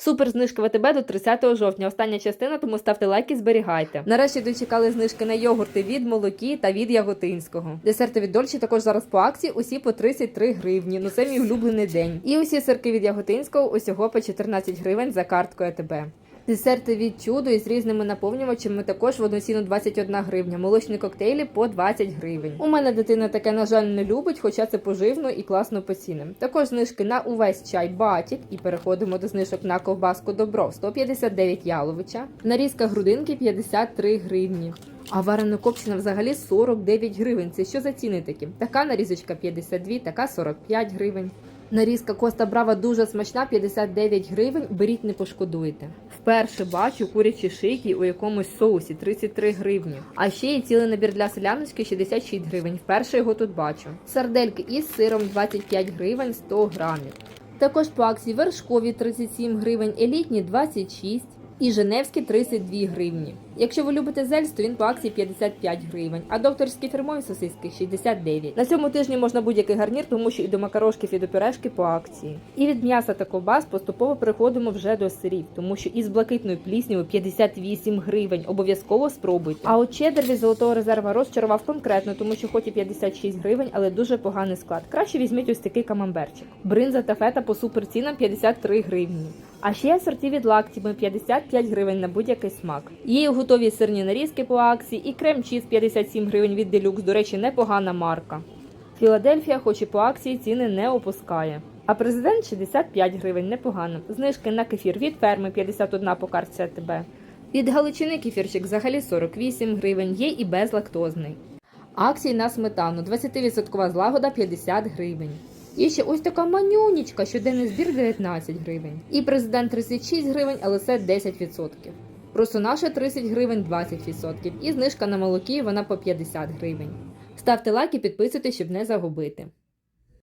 Супер знижки ВТБ до 30 жовтня. Остання частина, тому ставте лайки, зберігайте. Нарешті дочекали знижки на йогурти від молокі та від яготинського. Десерти від Дольчі також зараз по акції, усі по 33 гривні. Ну це мій улюблений день. І усі сирки від яготинського усього по 14 гривень за карткою АТБ. Десерти від чудо із різними наповнювачами також в одну ціну 21 гривня. Молочні коктейлі по 20 гривень. У мене дитина таке, на жаль, не любить, хоча це поживно і класно по цінам. Також знижки на увесь чай батік. І переходимо до знижок на ковбаску добро 159 яловича. Нарізка грудинки 53 гривні. А варена копчена взагалі 49 гривень. Це що за ціни такі? Така нарізочка 52, така 45 гривень. Нарізка Коста Брава дуже смачна, 59 гривень. Беріть, не пошкодуєте. Вперше бачу курячі шийки у якомусь соусі 33 гривні. А ще є цілий набір для селяночки 66 гривень. Вперше його тут бачу. Сардельки із сиром 25 гривень 100 грамів. Також по акції вершкові 37 гривень, елітні 26 і Женевські 32 гривні. Якщо ви любите зельс, то він по акції 55 гривень, а докторські фірмові сосиски 69. На цьому тижні можна будь-який гарнір, тому що і до макарошків, і до пюрешки по акції. І від м'яса та ковбас поступово переходимо вже до сирів, тому що із блакитною пліснявою 58 гривень. Обов'язково спробуйте. А от чеддер від золотого резерва розчарував конкретно, тому що хоч і 56 гривень, але дуже поганий склад. Краще візьміть ось такий камамберчик. Бринза та фета по суперцінам 53 гривні. А ще асорті від лактіми 55 гривень на будь-який смак. Є готові сирні нарізки по акції, і крем чіз 57 гривень від делюкс. До речі, непогана марка. Філадельфія, хоч і по акції, ціни не опускає. А президент 65 гривень, непогано. Знижки на кефір від ферми 51 по картці АТБ. Від Галичини кефірчик взагалі 48 гривень, є і безлактозний. Акції на сметану 20% злагода 50 гривень. І ще ось така манюнічка, щоденний збір 19 гривень. І президент 36 гривень, але це 10%. Просто наша 30 гривень 20%. І знижка на молокі вона по 50 гривень. Ставте лайк і підписуйтесь, щоб не загубити.